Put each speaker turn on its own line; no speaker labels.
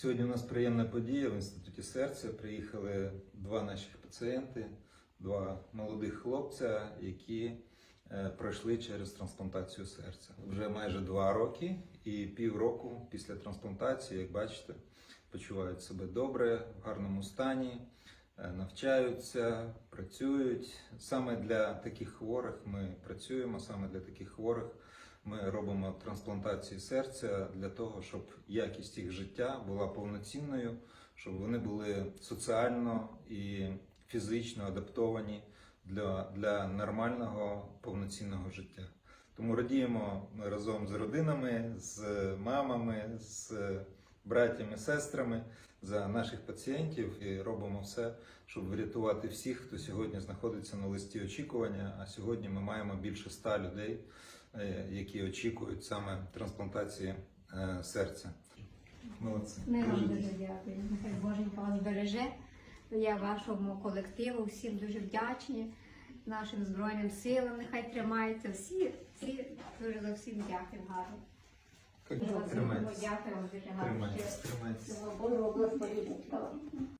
Сьогодні у нас приємна подія в інституті серця. Приїхали два наших пацієнти, два молодих хлопця, які е, пройшли через трансплантацію серця. Вже майже два роки і півроку після трансплантації, як бачите, почувають себе добре, в гарному стані, е, навчаються, працюють. Саме для таких хворих ми працюємо, саме для таких хворих. Ми робимо трансплантацію серця для того, щоб якість їх життя була повноцінною, щоб вони були соціально і фізично адаптовані для, для нормального повноцінного життя. Тому радіємо разом з родинами, з мамами, з братями, сестрами за наших пацієнтів і робимо все, щоб врятувати всіх, хто сьогодні знаходиться на листі очікування. А сьогодні ми маємо більше ста людей, які очікують саме трансплантації е, серця. Молодці.
Ми вам
Дуже
дякуємо. Нехай Боженька вас береже. Я вашому колективу всім дуже вдячні. Нашим Збройним силам нехай тримаються. Всі, всі дуже за всім дякуємо гарно.
дякую.
Вам дуже гарно.
Тримайтесь, тримайтесь.